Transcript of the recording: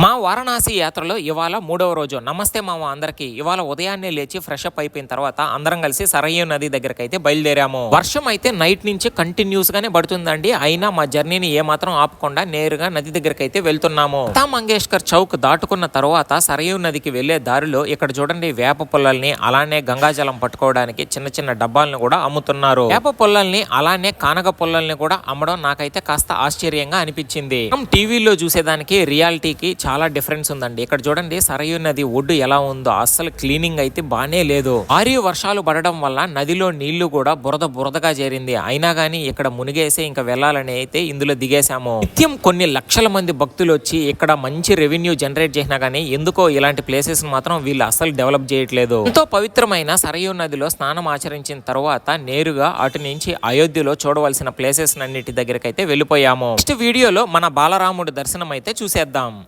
మా వారణాసి యాత్రలో ఇవాళ మూడవ రోజు. నమస్తే మామ అందరికి. ఇవాళ ఉదయాన్నే లేచి ఫ్రెష్ అప్ అయిపోయిన తర్వాత అందరం కలిసి సరయూ నది దగ్గరకు అయితే బయలుదేరాము. వర్షం అయితే నైట్ నుంచి కంటిన్యూస్ గానే పడుతుందండి. అయినా మా జర్నీని ఏమాత్రం ఆపకుండా నేరుగా నది దగ్గరకు అయితే వెళ్తున్నాము. లతా మంగేష్కర్ చౌక్ దాటుకున్న తర్వాత సరయూ నదికి వెళ్ళే దారిలో ఇక్కడ చూడండి వేప పుల్లల్ని అలానే గంగాజలం పట్టుకోవడానికి చిన్న చిన్న డబ్బాలను కూడా అమ్ముతున్నారు. వేప పుల్లల్ని అలానే కానగ పొల్లల్ని కూడా అమ్మడం నాకైతే కాస్త ఆశ్చర్యంగా అనిపించింది. మనం టీవీలో చూసేదానికి రియాలిటీకి చాలా డిఫరెన్స్ ఉందండి. ఇక్కడ చూడండి సరయు నది ఒడ్డు ఎలా ఉందో. అస్సలు క్లీనింగ్ అయితే బానే లేదు. భారీ వర్షాలు పడడం వల్ల నదిలో నీళ్ళు కూడా బురద బురదగా చేరింది. అయినా గానీ ఇక్కడ మునిగేసి ఇంకా వెళ్ళాలని అయితే ఇందులో దిగేశాము. నిత్యం కొన్ని లక్షల మంది భక్తులు వచ్చి ఇక్కడ మంచి రెవెన్యూ జనరేట్ చేసినా గానీ ఎందుకో ఇలాంటి ప్లేసెస్ మాత్రం వీళ్ళు అస్సలు డెవలప్ చేయట్లేదు. ఎంతో పవిత్రమైన సరయు నదిలో స్నానం ఆచరించిన తర్వాత నేరుగా అటు నుంచి అయోధ్యలో చూడవలసిన ప్లేసెస్ అన్నిటి దగ్గరకైతే వెళ్ళిపోయాము. నెక్స్ట్ వీడియోలో మన బాలరాముడి దర్శనం అయితే చూసేద్దాం.